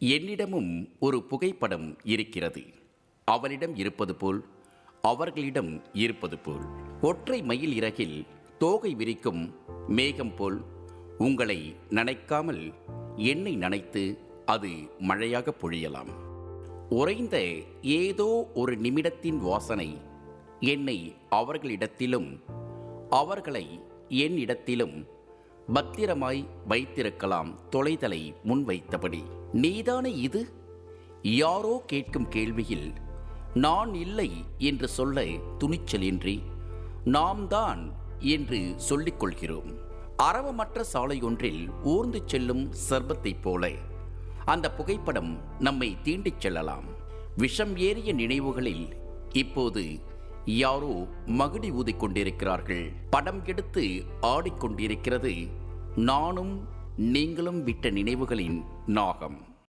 என்னிடமும் ஒரு புகைப்படம் இருக்கிறது. அவளிடம் இருப்பது போல் அவர்களிடம் இருப்பது போல். ஒற்றை மயில் இறகில் தோகை விரிக்கும் மேகம் போல் உங்களை நனைக்காமல் என்னை நனைத்து அது மழையாக பொழியலாம். உறைந்த ஏதோ ஒரு நிமிடத்தின் வாசனை என்னை அவர்களிடத்திலும் அவர்களை என்னிடத்திலும் பத்திரமாய் வைத்திருக்கலாம் தொலைதலை முன்வைத்தபடி. நீதானே இது? யாரோ கேட்கும் கேள்வியில் நான் இல்லை என்று சொல்ல துணிச்சலின்றி நாம் தான் என்று சொல்லிக் கொள்கிறோம். அரவமற்ற சாலையொன்றில் ஊர்ந்து செல்லும் சர்பத்தைப் போல அந்த புகைப்படம் நம்மை தீண்டிச் செல்லலாம். விஷம் ஏறிய நினைவுகளில் இப்போது யாரோ மகுடி ஊதிக் கொண்டிருக்கிறார்கள். படம் எடுத்து ஆடிக்கொண்டிருக்கிறது நானும் நீங்களும் விட்ட நினைவுகளின் நாகம்.